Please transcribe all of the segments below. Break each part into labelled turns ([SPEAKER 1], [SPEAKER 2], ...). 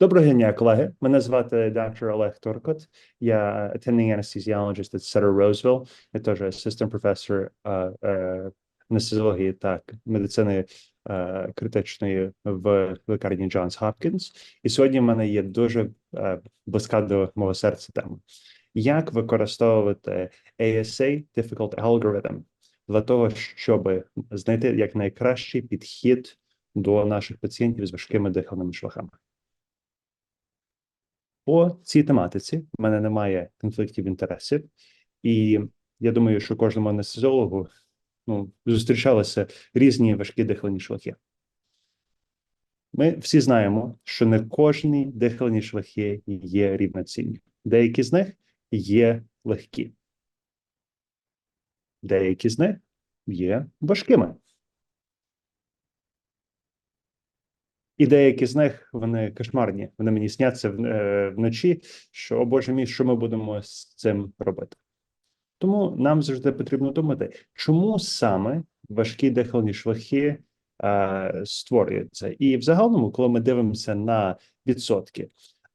[SPEAKER 1] Доброго дня, колеги. Мене звати доктор Олег Торкот. Я attending anesthesiologist at Sutter Roseville. Я теж professor uh, uh, анестезіології та медицини uh, критичної в лікарні Джонс Хопкінс. І сьогодні в мене є дуже uh, близька до мого серця тема. Як використовувати ASA Difficult Algorithm для того, щоб знайти якнайкращий підхід до наших пацієнтів з важкими дихальними шляхами? По цій тематиці в мене немає конфліктів інтересів, і я думаю, що кожному анестезіологу ну, зустрічалися різні важкі дихальні шляхи. Ми всі знаємо, що не кожні дихальні шляхи є рівноцінні. Деякі з них є легкі, деякі з них є важкими. І деякі з них вони кошмарні. Вони мені сняться е, вночі. Що о Боже мій, що ми будемо з цим робити? Тому нам завжди потрібно думати, чому саме важкі дихальні шляхи е, створюються. І в загальному, коли ми дивимося на відсотки,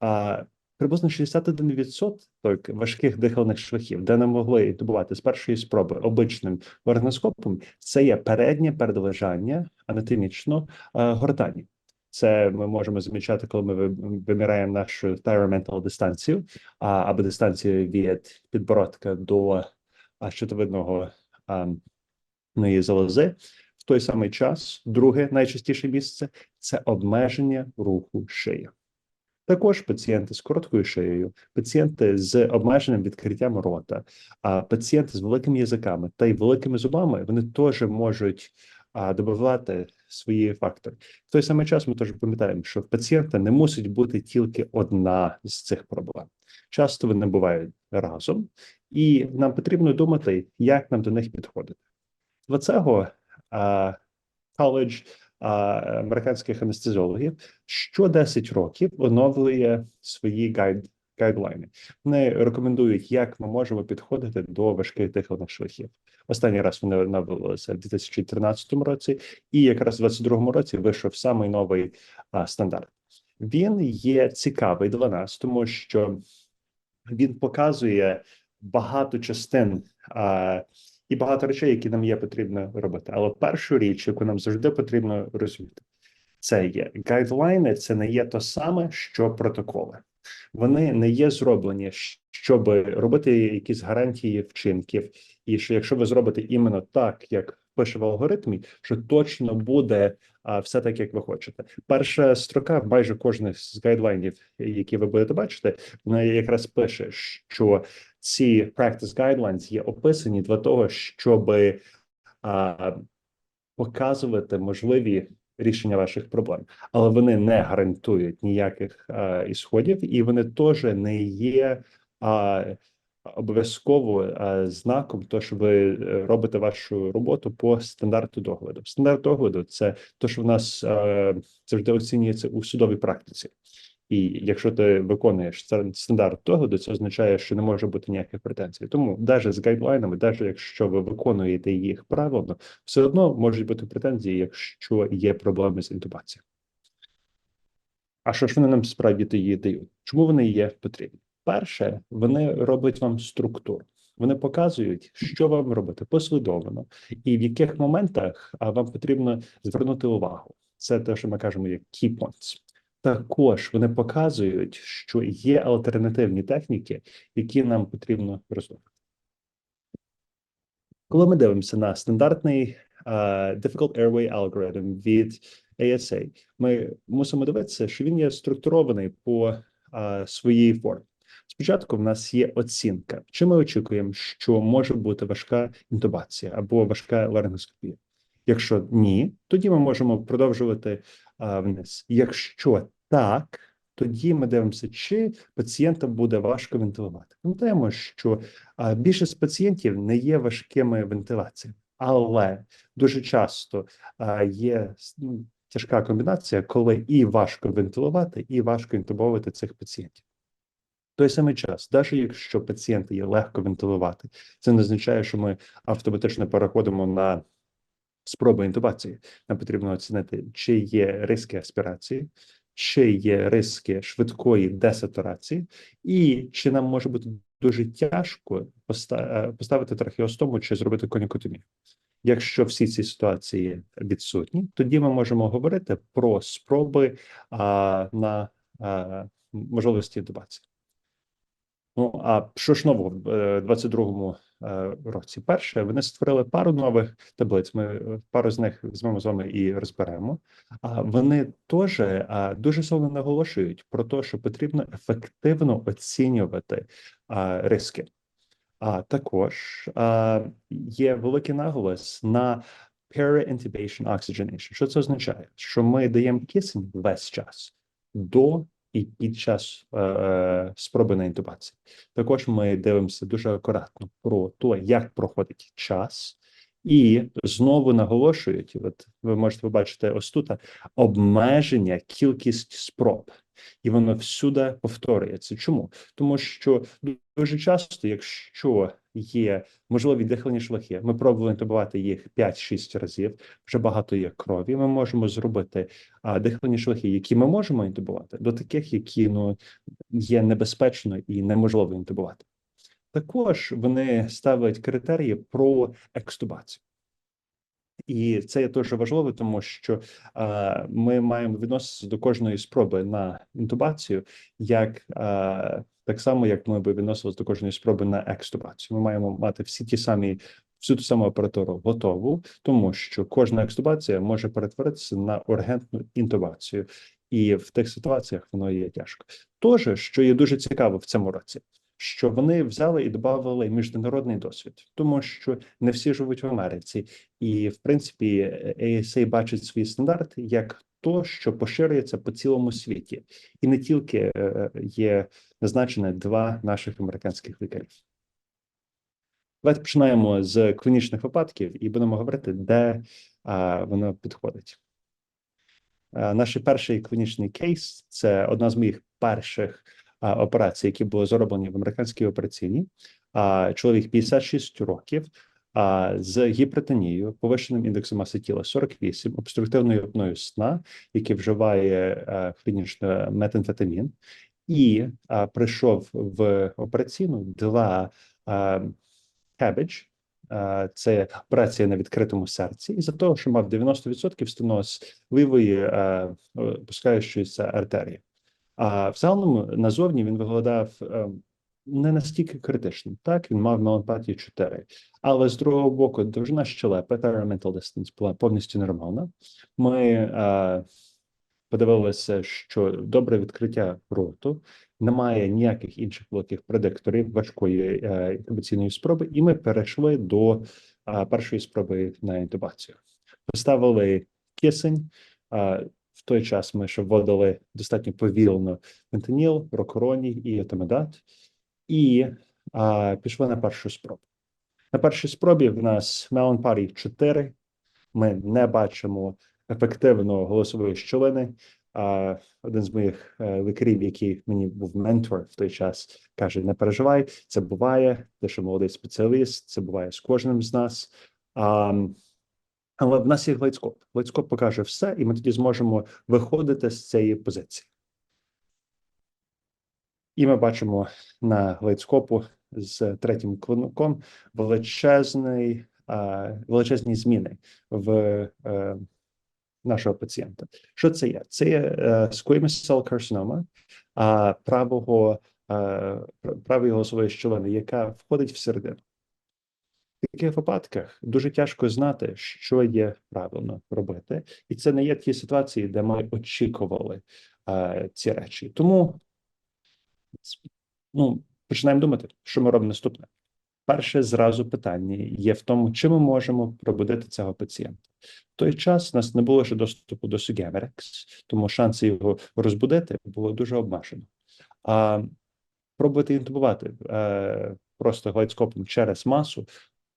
[SPEAKER 1] а приблизно 61% важких дихальних шляхів, де не могли добувати з першої спроби обичним ларингоскопом, це є переднє передвижання анатомічно е, гортані. Це ми можемо замічати, коли ми ви- виміряємо нашу thyromental дистанцію, або дистанцію від підбородка до щитовидного залози. В той самий час друге найчастіше місце це обмеження руху шиї. Також пацієнти з короткою шиєю, пацієнти з обмеженим відкриттям рота, а пацієнти з великими язиками та й великими зубами вони теж можуть а, добивати свої фактори. В той самий час ми теж пам'ятаємо, що в пацієнта не мусить бути тільки одна з цих проблем. Часто вони бувають разом, і нам потрібно думати, як нам до них підходити. Для цього коледж американських анестезіологів що 10 років оновлює свої гайд, гайдлайни. Вони рекомендують, як ми можемо підходити до важких дихальних шляхів. Останній раз вони оновлювалися в 2013 році, і якраз в 2022 році вийшов самий новий а, стандарт. Він є цікавий для нас, тому що він показує багато частин а, і багато речей, які нам є потрібно робити. Але першу річ, яку нам завжди потрібно розуміти, це є гайдлайни, це не є то саме, що протоколи. Вони не є зроблені, щоб робити якісь гарантії вчинків, і що якщо ви зробите іменно так, як пише в алгоритмі, що точно буде а, все так, як ви хочете. Перша строка майже кожних з гайдлайнів, які ви будете бачити, вона якраз пише, що ці practice guidelines є описані для того, щоб а, показувати можливі рішення ваших проблем, але вони не гарантують ніяких а, ісходів, і вони теж не є а, обов'язково а, знаком, то що ви е, робите вашу роботу по стандарту догляду. Стандарт догляду це те, що в нас а, завжди оцінюється у судовій практиці. І якщо ти виконуєш ста- стандарт догляду, це означає, що не може бути ніяких претензій. Тому навіть з гайдлайнами, навіть якщо ви виконуєте їх правильно, все одно можуть бути претензії, якщо є проблеми з інтубацією. А що ж вони нам справді дають? Чому вони є потрібні? Перше, вони роблять вам структуру. Вони показують, що вам робити послідовно, і в яких моментах вам потрібно звернути увагу. Це те, що ми кажемо як key points. Також вони показують, що є альтернативні техніки, які нам потрібно розвивати. Коли ми дивимося на стандартний е, Difficult Airway Algorithm від ASA, ми мусимо дивитися, що він є структурований по е, своїй формі. Спочатку в нас є оцінка, чи ми очікуємо, що може бути важка інтубація або важка ларингоскопія. Якщо ні, тоді ми можемо продовжувати а, вниз. Якщо так, тоді ми дивимося, чи пацієнта буде важко вентилювати. Пам'ятаємо, що а, більшість пацієнтів не є важкими вентиляціями, але дуже часто а, є ну, тяжка комбінація, коли і важко вентилювати, і важко інтубовувати цих пацієнтів. Той самий час, навіть якщо пацієнти є легко вентилювати, це не означає, що ми автоматично переходимо на спроби інтубації. Нам потрібно оцінити, чи є риски аспірації, чи є риски швидкої десатурації, і чи нам може бути дуже тяжко е, поставити трахеостому чи зробити конікотомію. Якщо всі ці ситуації відсутні, тоді ми можемо говорити про спроби а, на а, можливості інтубації. Ну а що ж нового в е, 22-му е, році? Перше, вони створили пару нових таблиць. Ми е, пару з них візьмемо з вами і розберемо. А вони теж дуже сильно наголошують про те, що потрібно ефективно оцінювати риски. А також а, є великий наголос на peri-intubation oxygenation. Що це означає? Що ми даємо кисень весь час до і під час е, е, спроби на інтубації. Також ми дивимося дуже акуратно про те, як проходить час, і знову наголошують: от ви можете побачити ось тут обмеження кількість спроб, і воно всюди повторюється. Чому? Тому що дуже часто, якщо є можливі дихальні шляхи, ми пробували інтубувати їх 5-6 разів. Вже багато є крові. Ми можемо зробити а, дихальні шляхи, які ми можемо інтубувати, до таких, які ну є небезпечно і неможливо інтубувати. Також вони ставлять критерії про екстубацію. І це є дуже важливо, тому що е, ми маємо відноситися до кожної спроби на інтубацію, як е, так само, як ми би відносилися до кожної спроби на екстубацію. Ми маємо мати всі ті самі всю ту саму апаратуру готову, тому що кожна екстубація може перетворитися на ургентну інтубацію, і в тих ситуаціях воно є тяжко. Тож, що є дуже цікаво в цьому році, що вони взяли і додали міжнародний досвід, тому що не всі живуть в Америці, і в принципі ASA бачить свій стандарт як то, що поширюється по цілому світі, і не тільки е, є назначені два наших американських лікарів. Давайте починаємо з клінічних випадків і будемо говорити, де а, воно підходить. А, наш перший клінічний кейс це одна з моїх перших а, операцій, які були зроблені в американській операційній. Чоловік 56 років з гіпертонією, повищеним індексом маси тіла 48, обструктивною апною сна, який вживає клінічно метамфетамін, і а, прийшов в операційну. А, Е, це операція на відкритому серці, і за того, що мав 90% стеноз лівої пускаючоїся артерії. А в загальному назовні він виглядав е, не настільки критичним. Так, він мав меланопатію 4. Але з другого боку, довжина щелепи та mental distance була повністю нормальна. Ми подивилися, що добре відкриття роту, немає ніяких інших великих предикторів важкої е, інтубаційної спроби, і ми перейшли до е, першої спроби на інтубацію. Поставили кисень. Е, в той час ми ще вводили достатньо повільно фентаніл, рокороній і етамедат, і е, пішли на першу спробу. На першій спробі в нас Меланпарі 4. Ми не бачимо ефективно голосової щілини. А один з моїх е, лікарів, який мені був ментор в той час, каже: не переживай, це буває. Ти що молодий спеціаліст, це буває з кожним з нас. А, але в нас є глайцкоп. Глайцкоп покаже все, і ми тоді зможемо виходити з цієї позиції. І ми бачимо на глайцкопу з третім клинком величезний, величезні зміни в е, нашого пацієнта. Що це є? Це є е, squamous cell carcinoma правого е, правої голосової щелини, яка входить. В таких випадках дуже тяжко знати, що є правильно робити, і це не є ті ситуації, де ми очікували е, ці речі. Тому ну, починаємо думати, що ми робимо наступне. Перше зразу питання є в тому, чи ми можемо пробудити цього пацієнта. В той час у нас не було ще доступу до Сугемерекс, тому шанси його розбудити було дуже обмежено. А пробувати інтубувати е, просто глайдскопом через масу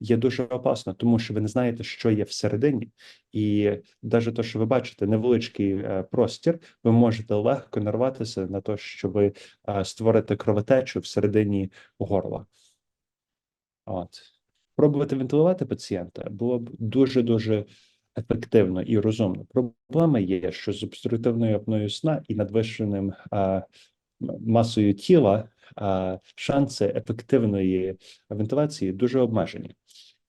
[SPEAKER 1] є дуже опасно, тому що ви не знаєте, що є всередині, і навіть те, що ви бачите, невеличкий е, простір, ви можете легко нарватися на те, що ви е, створите кровотечу всередині горла. От пробувати вентилювати пацієнта було б дуже дуже ефективно і розумно. Проблема є, що з обструктивною апною сна і надвищеним а, масою тіла а, шанси ефективної вентиляції дуже обмежені.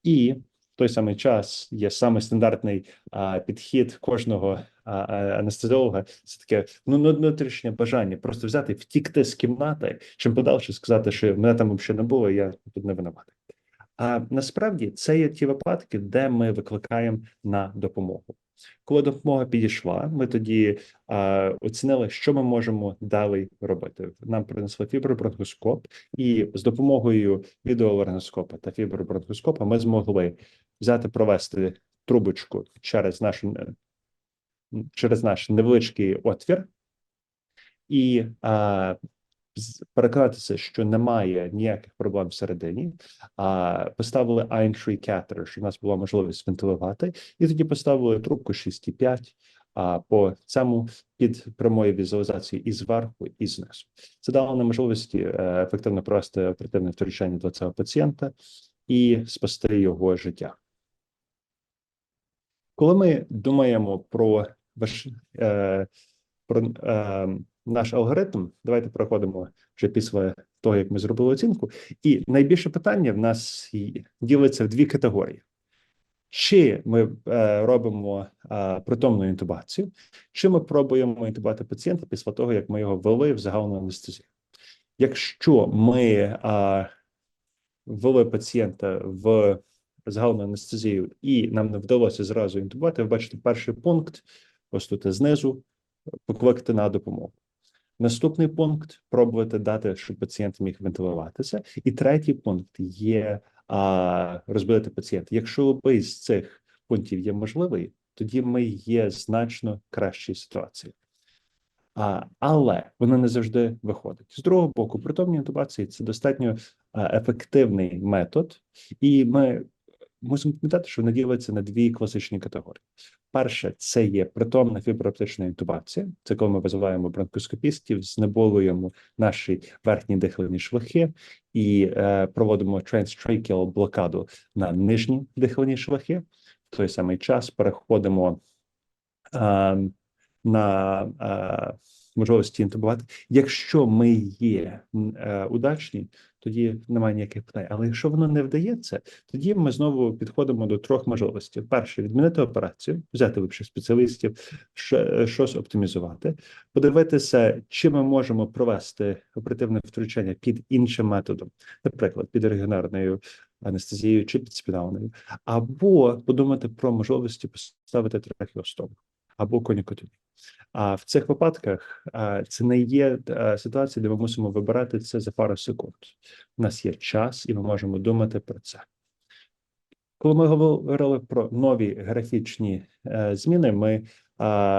[SPEAKER 1] І в той самий час є саме стандартний а, підхід кожного а, анестезіолога. Це таке ну ну, внутрішнє бажання просто взяти, втікти з кімнати, чим подальше сказати, що мене там взагалі не було, я тут не винуватий. А насправді це є ті випадки, де ми викликаємо на допомогу. Коли допомога підійшла, ми тоді а, оцінили, що ми можемо далі робити. Нам принесли фібробронхоскоп, і з допомогою відеоларноскопа та фібробронхоскопа ми змогли взяти, провести трубочку через наш, через наш невеличкий отвір і з- переконатися, що немає ніяких проблем всередині. А поставили Eintree catheter, щоб у нас була можливість вентилювати, і тоді поставили трубку 6,5 а по цьому під прямою візуалізацією і зверху, і знизу. Це дало нам можливості е, ефективно провести оперативне втручання для цього пацієнта і спасти його життя. Коли ми думаємо про ваш е, про е, наш алгоритм, давайте проходимо вже після того, як ми зробили оцінку. І найбільше питання в нас ділиться в дві категорії: чи ми е, робимо е, притомну інтубацію, чи ми пробуємо інтубувати пацієнта після того, як ми його ввели в загальну анестезію. Якщо ми е, ввели пацієнта в загальну анестезію і нам не вдалося зразу інтубувати, ви бачите перший пункт, ось тут знизу, покликати на допомогу. Наступний пункт пробувати дати, щоб пацієнт міг вентилюватися. І третій пункт є а, розбудити пацієнта. Якщо обидві з цих пунктів є можливий, тоді ми є значно кращій ситуації. А, але воно не завжди виходить. З другого боку, притомні інтубації це достатньо ефективний метод, і ми мусимо пам'ятати, що вона ділиться на дві класичні категорії. Перше, це є притомна фіброоптична інтубація. Це коли ми визиваємо бронхоскопістів, знеболюємо наші верхні дихальні шляхи і е, проводимо transtracheal блокаду на нижні дихальні шляхи. В той самий час переходимо е, на е, можливості інтубувати. Якщо ми є е, удачні, тоді немає ніяких питань. Але якщо воно не вдається, тоді ми знову підходимо до трьох можливостей: перше відмінити операцію, взяти випше спеціалістів, що- щось оптимізувати, подивитися, чи ми можемо провести оперативне втручання під іншим методом, наприклад, під регіонарною анестезією чи під спінальною, або подумати про можливості поставити трахеостому або конікотомію. А в цих випадках це не є а, ситуація, де ми мусимо вибирати це за пару секунд. У нас є час, і ми можемо думати про це. Коли ми говорили про нові графічні е, зміни, ми е,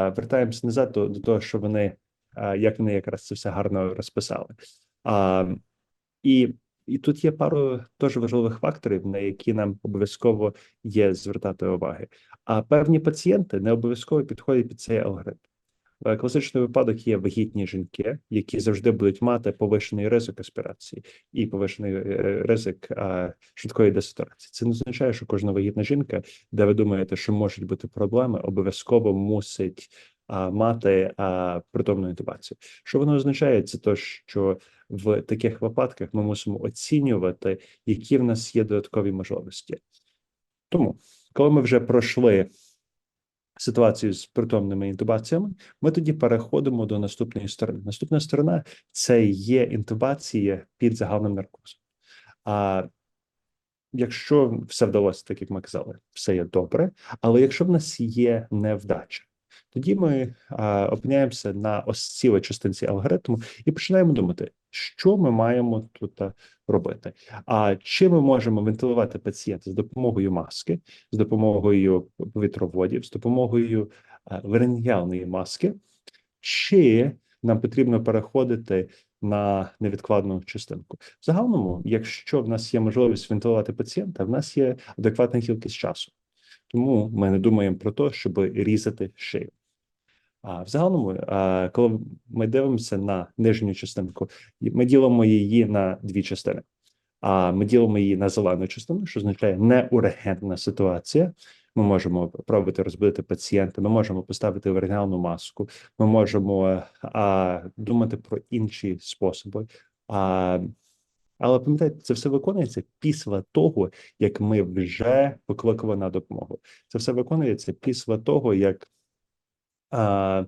[SPEAKER 1] вертаємося назад до, того, що вони е, як вони якраз це все гарно розписали. А, і, і тут є пару дуже важливих факторів, на які нам обов'язково є звертати уваги. А певні пацієнти не обов'язково підходять під цей алгоритм. Е, Класичний випадок є вагітні жінки, які завжди будуть мати повищений ризик аспірації і повищений е, ризик а, швидкої десатурації. Це не означає, що кожна вагітна жінка, де ви думаєте, що можуть бути проблеми, обов'язково мусить а, мати а, притомну інтубацію. Що воно означає? Це то, що в таких випадках ми мусимо оцінювати, які в нас є додаткові можливості. Тому, коли ми вже пройшли ситуацію з притомними інтубаціями, ми тоді переходимо до наступної сторони. Наступна сторона це є інтубація під загальним наркозом. А якщо все вдалося, так як ми казали, все є добре. Але якщо в нас є невдача, тоді ми а, опиняємося на ось цілій частинці алгоритму і починаємо думати, що ми маємо тут робити. А чи ми можемо вентилювати пацієнта з допомогою маски, з допомогою повітроводів, з допомогою а, маски, чи нам потрібно переходити на невідкладну частинку. В загальному, якщо в нас є можливість вентилювати пацієнта, в нас є адекватна кількість часу. Тому ми не думаємо про те, щоб різати шию. А в загальному, коли ми дивимося на нижню частинку, ми ділимо її на дві частини. А ми ділимо її на зелену частину, що означає неургентна ситуація. Ми можемо пробувати розбудити пацієнта. Ми можемо поставити варіальну маску. Ми можемо а, думати про інші способи. А, але пам'ятайте, це все виконується після того, як ми вже покликали на допомогу. Це все виконується після того, як а,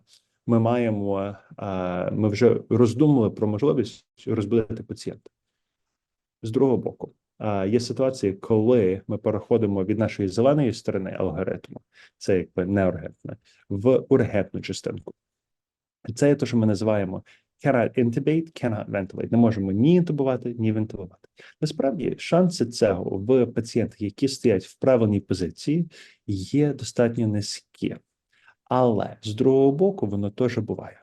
[SPEAKER 1] ми маємо, а, ми вже роздумали про можливість розбудити пацієнта. З другого боку, а, є ситуації, коли ми переходимо від нашої зеленої сторони алгоритму, це якби не ургентне, в ургентну частинку. Це є те, що ми називаємо cannot intubate, cannot ventilate. Не можемо ні інтубувати, ні вентилювати. Насправді, шанси цього в пацієнтах, які стоять в правильній позиції, є достатньо низькі. Але з другого боку, воно теж буває.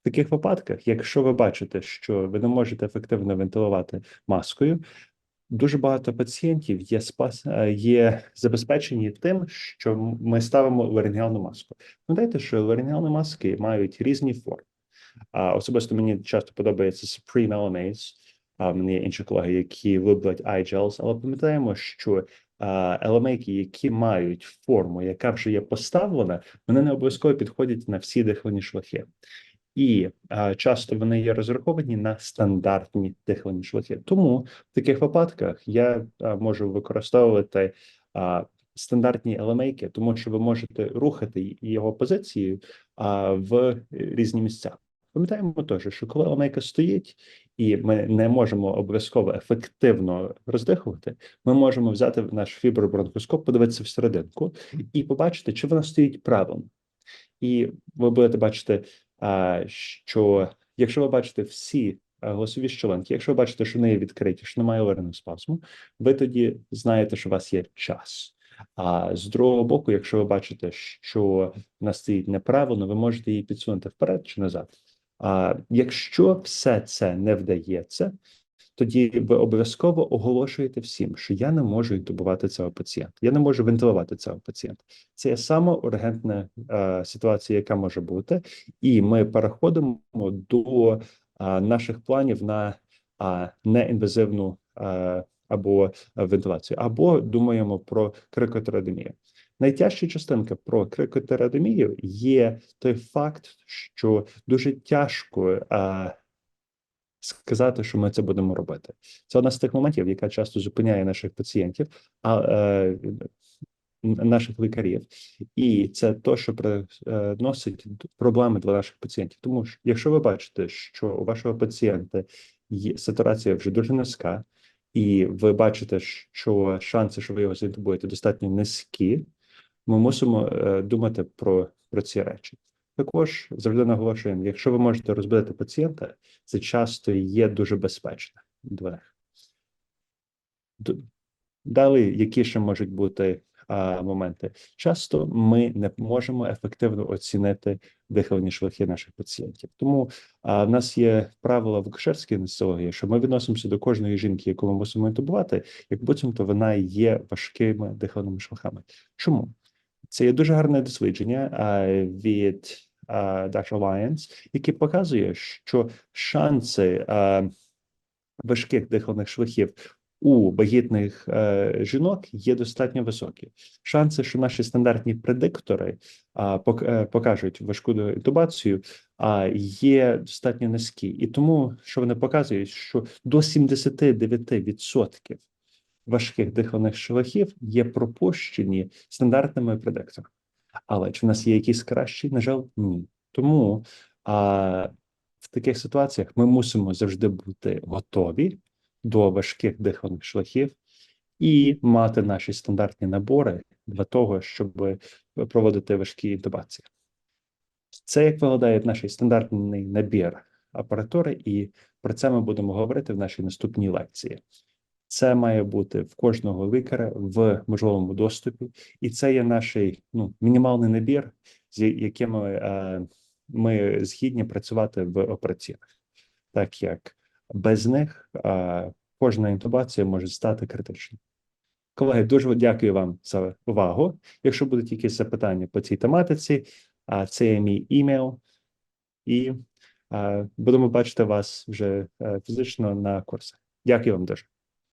[SPEAKER 1] В таких випадках, якщо ви бачите, що ви не можете ефективно вентилювати маскою, дуже багато пацієнтів є спас е, є забезпечені тим, що ми ставимо ларингеальну маску. Пам'ятайте, що ларингеальні маски мають різні форми. Особисто мені часто подобається Supreme LMAs, а є інші колеги, які люблять iGels, але пам'ятаємо, що елемейки, які мають форму, яка вже є поставлена, вони не обов'язково підходять на всі дихальні шляхи. І а, часто вони є розраховані на стандартні дихальні шляхи. Тому в таких випадках я а, можу використовувати а, стандартні елемейки, тому що ви можете рухати його позицію а, в різні місця. Пам'ятаємо теж, що коли омейка стоїть, і ми не можемо обов'язково ефективно роздихувати, ми можемо взяти наш фібробронхоскоп, подивитися всерединку і побачити, чи вона стоїть правильно. І ви будете бачити, що якщо ви бачите всі голосові щелинки, якщо ви бачите, що неї відкриті, що немає лариноспазму, ви тоді знаєте, що у вас є час. А з другого боку, якщо ви бачите, що вона стоїть неправильно, ви можете її підсунути вперед чи назад. А якщо все це не вдається, тоді ви обов'язково оголошуєте всім, що я не можу інтубувати цього пацієнта, я не можу вентилювати цього пацієнта. Це є сама ургентна е, ситуація, яка може бути, і ми переходимо до е, наших планів на е, неінвазивну е, або вентиляцію, або думаємо про крикотеродемію. Найтяжча частинка про крикотерадомію є той факт, що дуже тяжко а, сказати, що ми це будемо робити. Це одна з тих моментів, яка часто зупиняє наших пацієнтів, а е, наших лікарів, і це то, що приносить проблеми для наших пацієнтів. Тому що, якщо ви бачите, що у вашого пацієнта є сатурація вже дуже низька, і ви бачите, що шанси, що ви його заінтубуєте, достатньо низькі ми мусимо е, думати про, про ці речі. Також завжди наголошуємо: якщо ви можете розбити пацієнта, це часто є дуже безпечно для них. Далі, які ще можуть бути а, моменти? Часто ми не можемо ефективно оцінити дихальні шляхи наших пацієнтів. Тому а, в нас є правила в акушерській анестезіології, що ми відносимося до кожної жінки, яку ми мусимо інтубувати, як буцімто вона є важкими дихальними шляхами. Чому? Це є дуже гарне дослідження від Dr. Lyons, яке показує, що шанси важких дихальних шляхів у вагітних е, жінок є достатньо високі. Шанси, що наші стандартні предиктори е, покажуть важку інтубацію, а є достатньо низькі, і тому що вони показують, що до 79% важких дихальних шляхів є пропущені стандартними предикторами. Але чи в нас є якісь кращі? На жаль, ні. Тому а, в таких ситуаціях ми мусимо завжди бути готові до важких дихальних шляхів і мати наші стандартні набори для того, щоб проводити важкі інтубації. Це як виглядає наш стандартний набір апаратури, і про це ми будемо говорити в нашій наступній лекції. Це має бути в кожного лікаря в можливому доступі, і це є наш ну, мінімальний набір, з якими е, ми згідні працювати в операційних, так як без них е, кожна інтубація може стати критичною. Колеги, дуже дякую вам за увагу. Якщо будуть якісь запитання по цій тематиці, це є мій імейл, і будемо бачити вас вже е, фізично на курсах. Дякую вам дуже.